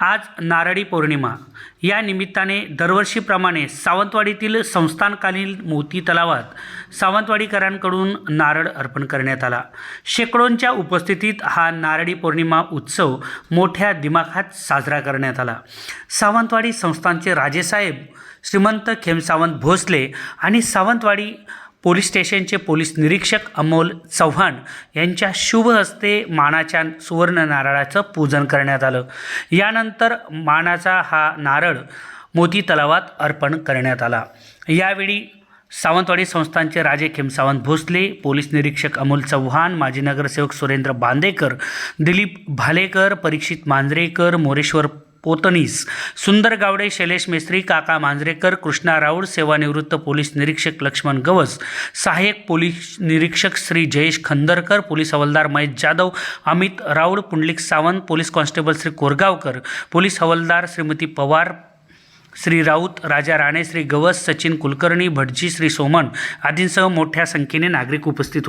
आज नारळी पौर्णिमा. या निमित्ताने दरवर्षीप्रमाणे सावंतवाडीतील संस्थानकालीन मोती तलावात सावंतवाडीकरांकडून नारळ अर्पण करण्यात आला. शेकडोंच्या उपस्थितीत हा नारळी पौर्णिमा उत्सव मोठ्या दिमाखात साजरा करण्यात आला. सावंतवाडी संस्थानचे राजेसाहेब श्रीमंत खेमसावंत भोसले आणि सावंतवाडी पोलीस स्टेशनचे पोलीस निरीक्षक अमोल चव्हाण यांच्या शुभ हस्ते मानाच्या सुवर्ण नारळाचं पूजन करण्यात आलं. यानंतर मानाचा हा नारळ मोती तलावात अर्पण करण्यात आला. यावेळी सावंतवाडी संस्थानचे राजे खेमसावंत भोसले पोलीस निरीक्षक अमोल चव्हाण माजी नगरसेवक सुरेंद्र बांदेकर दिलीप भालेकर परीक्षित मांजरेकर मोरेश्वर पोतनीस. सुंदर गावडे शैलेश मेस्त्री काका मांजरेकर कृष्णा राऊळ सेवानिवृत्त पोलीस निरीक्षक लक्ष्मण गवस सहाय्यक पोलीस निरीक्षक श्री जयेश खंदरकर पोलीस हवालदार Mahesh Jadhav Amit Raul Pundlik Sawant police constable Shri Korgaonkar police हवालदार श्रीमती पवार श्री राऊत राजा राणे श्री गवस सचिन कुलकर्णी भटजी श्री सोमन आदींसह मोठ्या संख्येने नागरिक उपस्थित होते.